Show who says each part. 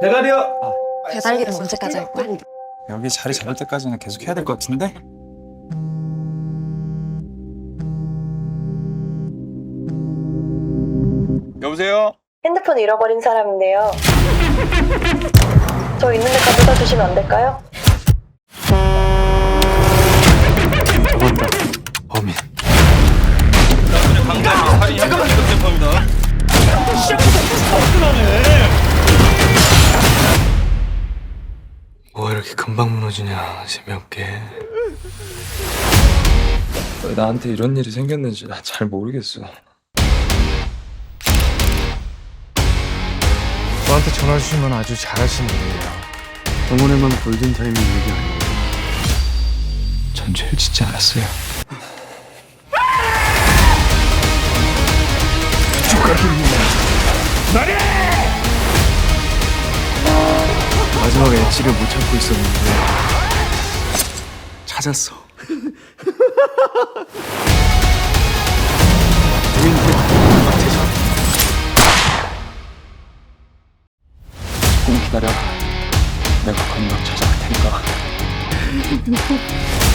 Speaker 1: 대가리요. 아,
Speaker 2: 배달일은 언제까지 할 거야?
Speaker 3: 여기 자리 잡을 때까지는 계속 해야 될 것 같은데? 여보세요?
Speaker 4: 핸드폰 잃어버린 사람인데요. 저 있는 데 가져다 주시면 안 될까요?
Speaker 5: 뭐 이렇게 금방 무너지냐 재미없게
Speaker 3: 왜 나한테 이런 일이 생겼는지 난잘 모르겠어.
Speaker 6: 저한테 전화 건 아주 잘하시는 일이에요.
Speaker 5: 병원에만 골든타임이 있는 게 아니고
Speaker 3: 전 죄를 짓지 않았어요.
Speaker 5: 마지막에 엣지를 못 참고 있었는데 찾았어
Speaker 3: 조금 기다려. 내가 건너 찾아갈 테니까.